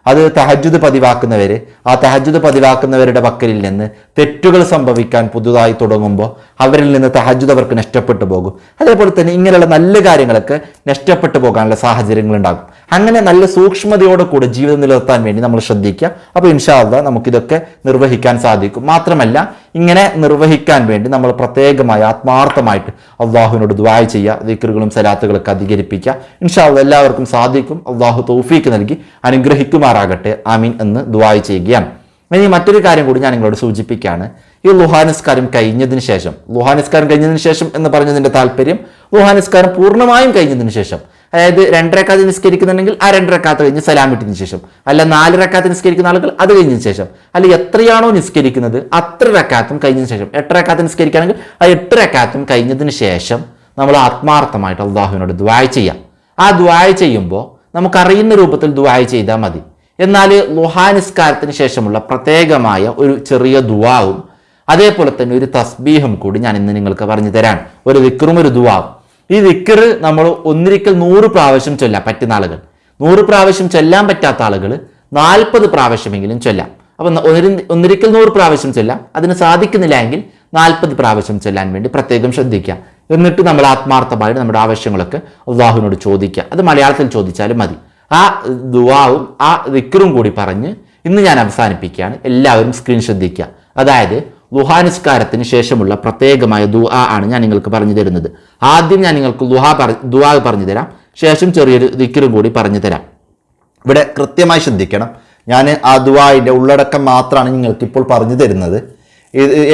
S1: അത് തഹജുദ് പതിവാക്കുന്നവർ ആ തഹജുദ് പതിവാക്കുന്നവരുടെ പക്കലിൽ നിന്ന് തെറ്റുകൾ സംഭവിക്കാൻ പുതുതായി തുടങ്ങുമ്പോൾ അവരിൽ നിന്ന് തഹജുദ് അവർക്ക് നഷ്ടപ്പെട്ടു പോകും. അതേപോലെ തന്നെ ഇങ്ങനെയുള്ള നല്ല കാര്യങ്ങളൊക്കെ നഷ്ടപ്പെട്ടു പോകാനുള്ള സാഹചര്യങ്ങൾ ഉണ്ടാകും അങ്ങനെ നല്ല സൂക്ഷ്മതയോടെ കൂടെ ജീവിതം നിലനിർത്താൻ വേണ്ടി നമ്മൾ ശ്രദ്ധിക്കുക. അപ്പോൾ ഇൻഷാല്ല നമുക്കിതൊക്കെ നിർവഹിക്കാൻ സാധിക്കും. മാത്രമല്ല ഇങ്ങനെ നിർവഹിക്കാൻ വേണ്ടി നമ്മൾ പ്രത്യേകമായി ആത്മാർത്ഥമായിട്ട് അള്ളാഹുവിനോട് ദ്വായ ചെയ്യുക ദിക്കറുകളും സലാത്തുകളൊക്കെ അധികരിപ്പിക്കുക. ഇൻഷാല്ല എല്ലാവർക്കും സാധിക്കും. അള്ളാഹു തൗഫീക്ക് നൽകി അനുഗ്രഹിക്കുമാറാകട്ടെ. ആമീൻ എന്ന് ദ്വായ ചെയ്യുകയാണ്. ഇനി മറ്റൊരു കാര്യം കൂടി ഞാൻ നിങ്ങളോട് സൂചിപ്പിക്കുകയാണ്. ഈ ലുഹാനിസ്കാരം കഴിഞ്ഞതിന് ശേഷം ലുഹാനിസ്കാരം കഴിഞ്ഞതിന് ശേഷം എന്ന് പറഞ്ഞതിന്റെ താല്പര്യം ലുഹാനിസ്കാരം പൂർണമായും കഴിഞ്ഞതിന് ശേഷം അതായത് രണ്ടരക്കാത്ത് നിസ്കരിക്കുന്നുണ്ടെങ്കിൽ ആ രണ്ടരക്കാത്ത് കഴിഞ്ഞ് സലാം ഇട്ടതിന് ശേഷം. അല്ല നാല് റക്കാത്ത് നിസ്കരിക്കുന്ന ആളുകൾ അത് കഴിഞ്ഞതിന് ശേഷം. അല്ല എത്രയാണോ നിസ്കരിക്കുന്നത് അത്ര റക്കാത്തും കഴിഞ്ഞതിന് ശേഷം. എട്ട് റക്കാത്ത് നിസ്കരിക്കുകയാണെങ്കിൽ ആ എട്ട് റക്കാത്തും കഴിഞ്ഞതിന് ശേഷം നമ്മൾ ആത്മാർത്ഥമായിട്ട് അള്ളാഹുവിനോട് ദ്വായ ചെയ്യാം. ആ ദ്വായ ചെയ്യുമ്പോൾ നമുക്കറിയുന്ന രൂപത്തിൽ ദ്വായ ചെയ്താൽ മതി. എന്നാൽ ലുഹാനിസ്കാരത്തിന് ശേഷമുള്ള പ്രത്യേകമായ ഒരു ചെറിയ ദുവാവും അതേപോലെ തന്നെ ഒരു തസ്ബീഹും കൂടി ഞാൻ ഇന്ന് നിങ്ങൾക്ക് പറഞ്ഞു തരാൻ. ഒരു വിക്രും ഒരു ദുവാവും ഈ വിക്കർ നമ്മൾ ഒന്നിരിക്കൽ നൂറ് പ്രാവശ്യം ചൊല്ലാം പറ്റുന്ന ആളുകൾ. നൂറ് പ്രാവശ്യം ചൊല്ലാൻ പറ്റാത്ത ആളുകൾ നാൽപ്പത് പ്രാവശ്യമെങ്കിലും ചൊല്ലാം. അപ്പം ഒന്നിരിക്കൽ നൂറ് പ്രാവശ്യം ചൊല്ലാം. അതിന് സാധിക്കുന്നില്ല എങ്കിൽ നാൽപ്പത് പ്രാവശ്യം ചൊല്ലാൻ വേണ്ടി പ്രത്യേകം ശ്രദ്ധിക്കുക. എന്നിട്ട് നമ്മൾ ആത്മാർത്ഥമായിട്ട് നമ്മുടെ ആവശ്യങ്ങളൊക്കെ അള്ളാഹുവിനോട് ചോദിക്കുക. അത് മലയാളത്തിൽ ചോദിച്ചാലും മതി. ആ ദുവാവും ആ ദിക്കറും കൂടി പറഞ്ഞ് ഇന്ന് ഞാൻ അവസാനിപ്പിക്കുകയാണ്. എല്ലാവരും സ്ക്രീൻ ശ്രദ്ധിക്കുക. അതായത് ലുഹാനിസ്കാരത്തിന് ശേഷമുള്ള പ്രത്യേകമായ ദുആ ആണ് ഞാൻ നിങ്ങൾക്ക് പറഞ്ഞു തരുന്നത്. ആദ്യം ഞാൻ നിങ്ങൾക്ക് ലുഹ പറ ദുആ പറഞ്ഞു തരാം. ശേഷം ചെറിയൊരു ദിക്കറും കൂടി പറഞ്ഞു തരാം. ഇവിടെ കൃത്യമായി ശ്രദ്ധിക്കണം. ഞാൻ ആ ദുവായിന്റെ ഉള്ളടക്കം മാത്രമാണ് നിങ്ങൾക്ക് ഇപ്പോൾ പറഞ്ഞു തരുന്നത്.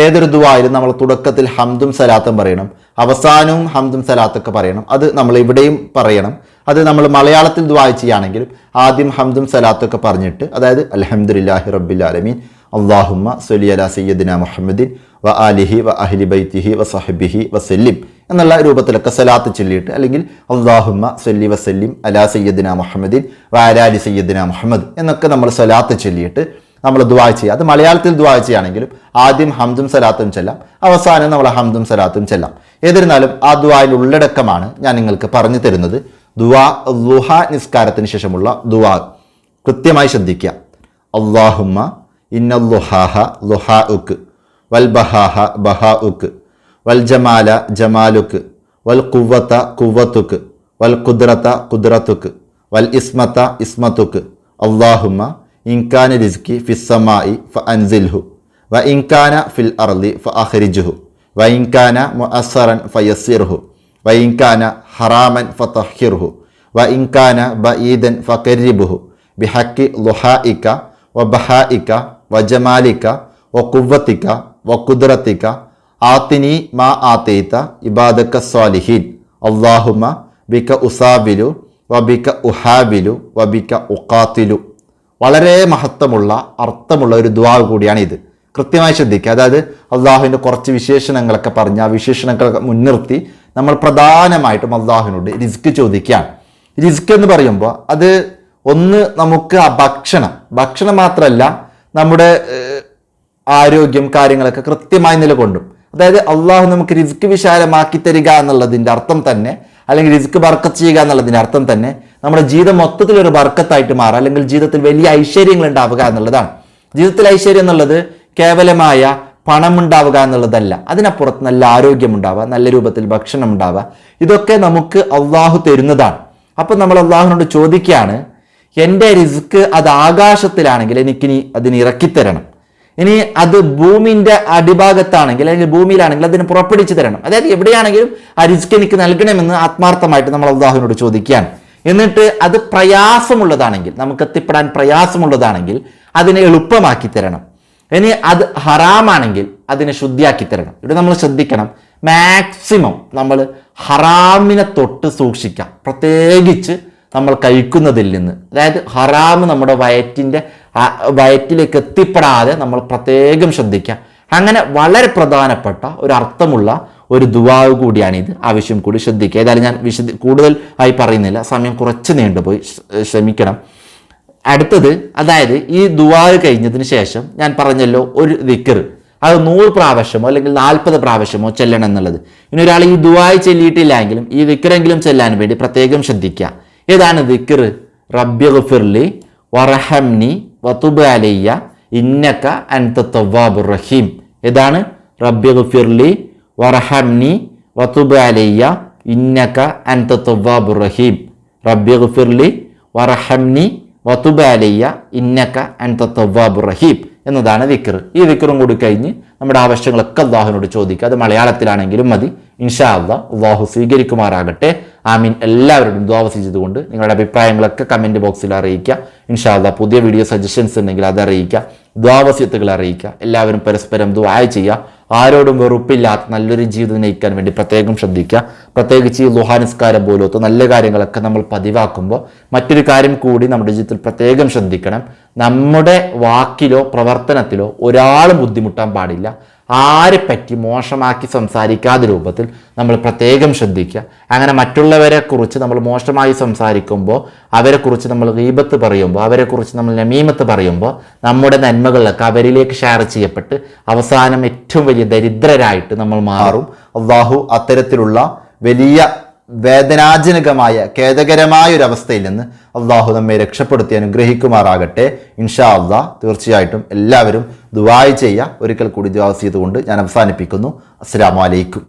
S1: ഏതൊരു ദുവായിലും നമ്മൾ തുടക്കത്തിൽ ഹംദും സലാത്തും പറയണം. അവസാനവും ഹംദും സലാത്തൊക്കെ പറയണം. അത് നമ്മൾ ഇവിടെയും പറയണം. അത് നമ്മൾ മലയാളത്തിൽ ദുവായ ചെയ്യുകയാണെങ്കിലും ആദ്യം ഹംദും സലാത്തൊക്കെ പറഞ്ഞിട്ട് അതായത് അലഹമുല്ലാഹി റബ്ബിൽ ആലമീൻ അള്ളാഹുമ്മ സൊലിയല സയ്യദിന മുഹമ്മദിൻ വ ആലിഹി വ അഹ്ലി ബൈത്തിഹി വ സഹബിഹി വസല്ലിം എന്നുള്ള രൂപത്തിലൊക്കെ സലാത്ത് ചൊല്ലിയിട്ട് അല്ലെങ്കിൽ അള്ളാഹുമ്മ സല്ലി വസല്ലിം അലാ സയ്യദിന മുഹമ്മദിൻ വ അലാലി സയ്യദിന മുഹമ്മദ് എന്നൊക്കെ നമ്മൾ സലാത്ത് ചൊല്ലിയിട്ട് നമ്മൾ ദുവാ ചെയ്യുക. അത് മലയാളത്തിൽ ദുവാ ചെയ്യുകയാണെങ്കിലും ആദ്യം ഹംദും സലാത്തും ചെല്ലാം അവസാനം നമ്മൾ ഹംദും സലാത്തും ചെല്ലാം. ഏതിരുന്നാലും ആ ദുവായിൽ ഉള്ളടക്കമാണ് ഞാൻ നിങ്ങൾക്ക് പറഞ്ഞു തരുന്നത്. ദുവാ ലുഹ നിസ്കാരത്തിന് ശേഷമുള്ള ദുവാ കൃത്യമായി ശ്രദ്ധിക്കുക. അള്ളാഹുമ്മ ഇന്നല്ലുഹാഹ ലുഹാ ഉക്ക് വൽ ബഹാഹ ബഹാ ഉക്ക് വൽ ജമാല ജമാലുക്ക് വൽ കുവ്വത്ത കുവ്വത്തുക്ക് വൽ കുദ്രത്ത കുദ്രത്തുക്ക് വൽ ഇസ്മത്ത ഇസ്മത്തുക്ക് അള്ളാഹുമ്മ ഇൻകാന റിസ്കി ഫിസ്സമായി ഫ അൻസിൽഹു വ ഇൻകാന ഫിൽ അർലി ഫ അഹ്രിജുഹു വ ഇൻകാന മുഅസ്സറൻ ഫയസ്സിർഹു വ ഇൻകാന ഹറാമൻ ഫതഹിർഹു വ ഇൻകാന ബഈദൻ ഫകരിബുഹു ബിഹക്കി ലുഹായിക വ ബഹായിക വ ജമാലിക വ കുവത്തിക്ക വ കുദ്രത്തിക്ക ആത്തിനി മാ ആത്തേത്ത ഇബാദക്ക സ്വാലിഹീൻ. അള്ളാഹുമ ബിക്ക ഉസാബിലു വബിക ഉഹാബിലു വബിക ഉഖാത്തിലു. വളരെ മഹത്വമുള്ള അർത്ഥമുള്ള ഒരു ദ്വാ കൂടിയാണ് ഇത്. കൃത്യമായി ശ്രദ്ധിക്കുക. അതായത് അള്ളാഹുവിന്റെ കുറച്ച് വിശേഷണങ്ങളൊക്കെ പറഞ്ഞ് ആ വിശേഷണങ്ങളൊക്കെ മുൻനിർത്തി നമ്മൾ പ്രധാനമായിട്ടും അള്ളാഹുവിനോട് റിസ്ക് ചോദിക്കുകയാണ്. റിസ്ക് എന്ന് പറയുമ്പോൾ അത് ഒന്ന് നമുക്ക് ആ ഭക്ഷണം ഭക്ഷണം മാത്രമല്ല നമ്മുടെ ആരോഗ്യം കാര്യങ്ങളൊക്കെ കൃത്യമായി നിലകൊണ്ടും. അതായത് അള്ളാഹു നമുക്ക് റിസ്ക് വിശാലമാക്കി തരിക എന്നുള്ളതിന്റെ അർത്ഥം തന്നെ അല്ലെങ്കിൽ റിസ്ക് ബർക്കത്ത് ചെയ്യുക എന്നുള്ളതിന്റെ അർത്ഥം തന്നെ നമ്മുടെ ജീവിതം മൊത്തത്തിൽ ഒരു ബർക്കത്തായിട്ട് മാറുക അല്ലെങ്കിൽ ജീവിതത്തിൽ വലിയ ഐശ്വര്യങ്ങൾ ഉണ്ടാവുക എന്നുള്ളതാണ്. ജീവിതത്തിൽ ഐശ്വര്യം എന്നുള്ളത് കേവലമായ പണം ഉണ്ടാവുക എന്നുള്ളതല്ല. അതിനപ്പുറത്ത് നല്ല ആരോഗ്യം ഉണ്ടാവുക നല്ല രൂപത്തിൽ ഭക്ഷണം ഉണ്ടാവുക. ഇതൊക്കെ നമുക്ക് അള്ളാഹു തരുന്നതാണ്. അപ്പം നമ്മൾ അള്ളാഹുവിനോട് ചോദിക്കുകയാണ് എന്റെ റിസ്ക് അത് ആകാശത്തിലാണെങ്കിൽ എനിക്കിനി അതിന് ഇറക്കിത്തരണം. ഇനി അത് ഭൂമിന്റെ അടിഭാഗത്താണെങ്കിൽ അല്ലെങ്കിൽ ഭൂമിയിലാണെങ്കിൽ അതിന് പുറപ്പെടിച്ച് തരണം. അതായത് എവിടെയാണെങ്കിലും ആ റിസ്ക് എനിക്ക് നൽകണമെന്ന് ആത്മാർത്ഥമായിട്ട് നമ്മൾ അള്ളാഹുവിനോട് ചോദിക്കുകയാണ്. എന്നിട്ട് അത് പ്രയാസമുള്ളതാണെങ്കിൽ നമുക്ക് എത്തിപ്പെടാൻ പ്രയാസമുള്ളതാണെങ്കിൽ അതിനെ എളുപ്പമാക്കി തരണം. ഇനി അത് ഹറാമാണെങ്കിൽ അതിനെ ശുദ്ധിയാക്കി തരണം. ഇവിടെ നമ്മൾ ശ്രദ്ധിക്കണം. മാക്സിമം നമ്മൾ ഹറാമിനെ തൊട്ട് സൂക്ഷിക്കാം. പ്രത്യേകിച്ച് നമ്മൾ കഴിക്കുന്നതിൽ നിന്ന്. അതായത് ഹറാം നമ്മുടെ വയറ്റിന്റെ വയറ്റിലേക്ക് എത്തിപ്പെടാതെ നമ്മൾ പ്രത്യേകം ശ്രദ്ധിക്കാം അങ്ങനെ വളരെ പ്രധാനപ്പെട്ട ഒരു അർത്ഥമുള്ള ഒരു ദുവാവ് കൂടിയാണ് ഇത് ആവശ്യം കൂടി ശ്രദ്ധിക്കുക. ഏതായാലും ഞാൻ വിശദ കൂടുതൽ ആയി പറയുന്നില്ല. സമയം കുറച്ച് നീണ്ടുപോയി. ശ്രമിക്കണം. അടുത്തത് അതായത് ഈ ദുവാവ് കഴിഞ്ഞതിന് ശേഷം ഞാൻ പറഞ്ഞല്ലോ ഒരു ദിക്കർ അത് നൂറ് പ്രാവശ്യമോ അല്ലെങ്കിൽ നാൽപ്പത് പ്രാവശ്യമോ ചെല്ലണം എന്നുള്ളത്. ഇനി ഒരാൾ ഈ ദുവായ് ചെല്ലിയിട്ടില്ല ഈ ദിക്കറെങ്കിലും ചെല്ലാൻ വേണ്ടി പ്രത്യേകം ശ്രദ്ധിക്കുക. ഏതാണ് ദിക്കർ റബ്ബി വറഹംനി വതുബ് അലയ്യ ഇന്നക്ക അൻത തവ്വാബുർ റഹീം ഏതാണ്? റബ്ബി ഗഫിർലി വറഹംനി വതുബ് അലയ്യ ഇന്നക്ക അൻത തവ്വാബുർ റഹീം റബ്ബി വറഹംനി വതുബാലയ്യ ഇന്നക്ക അൻത തവ്വാബുർ റഹീം എന്നതാണ് വിക്കർ ഈ വിക്കറും കൂടി കഴിഞ്ഞ് നമ്മുടെ ആവശ്യങ്ങളൊക്കെ അള്ളാഹുവിനോട് ചോദിക്കുക. അത് മലയാളത്തിലാണെങ്കിലും മതി. ഇൻഷാ അള്ളാഹ് അള്ളാഹു സ്വീകരിക്കുമാറാകട്ടെ. ആമീൻ. എല്ലാവരോടും ദ്വാവസിച്ചതുകൊണ്ട് നിങ്ങളുടെ അഭിപ്രായങ്ങളൊക്കെ കമന്റ് ബോക്സിൽ അറിയിക്കുക. ഇൻഷാ അള്ളാഹ് പുതിയ വീഡിയോ സജഷൻസ് ഉണ്ടെങ്കിൽ അത് അറിയിക്കുക. ദ്വാവസ്യത്തുകൾ അറിയിക്കുക. എല്ലാവരും പരസ്പരം ദ്വായ ചെയ്യുക. ആരോടും വെറുപ്പില്ലാത്ത നല്ലൊരു ജീവിതം നയിക്കാൻ വേണ്ടി പ്രത്യേകം ശ്രദ്ധിക്കുക. പ്രത്യേകിച്ച് ഈ ലുഹാനിസ്കാരം പോലത്തെ നല്ല കാര്യങ്ങളൊക്കെ നമ്മൾ പതിവാക്കുമ്പോൾ മറ്റൊരു കാര്യം കൂടി നമ്മുടെ ജീവിതത്തിൽ പ്രത്യേകം ശ്രദ്ധിക്കണം. നമ്മുടെ വാക്കിലോ പ്രവർത്തനത്തിലോ ഒരാളും ബുദ്ധിമുട്ടാൻ പാടില്ല. ആരെ പറ്റി മോശമാക്കി സംസാരിക്കാത്ത രൂപത്തിൽ നമ്മൾ പ്രത്യേകം ശ്രദ്ധിക്കുക. അങ്ങനെ മറ്റുള്ളവരെ കുറിച്ച് നമ്മൾ മോശമായി സംസാരിക്കുമ്പോൾ അവരെക്കുറിച്ച് നമ്മൾ ഗീബത്ത് പറയുമ്പോൾ അവരെക്കുറിച്ച് നമ്മൾ നമീമത്ത് പറയുമ്പോൾ നമ്മുടെ നന്മകളിലൊക്കെ അവരിലേക്ക് ഷെയർ ചെയ്യപ്പെട്ട് അവസാനം ഏറ്റവും വലിയ ദരിദ്രരായിട്ട് നമ്മൾ മാറും. അള്ളാഹു അത്തരത്തിലുള്ള വലിയ വേദനാജനകമായ ഖേദകരമായ ഒരു അവസ്ഥയിൽ നിന്ന് അള്ളാഹു നമ്മെ രക്ഷപ്പെടുത്തി അനുഗ്രഹിക്കുമാറാകട്ടെ. ഇൻഷാ അള്ളാ തീർച്ചയായിട്ടും എല്ലാവരും ദുബായ് ചെയ്യുക ഒരിക്കൽ കൂടി ദുവാസ് ചെയ്തുകൊണ്ട് ഞാൻ അവസാനിപ്പിക്കുന്നു. അസ്സാം വലൈക്കും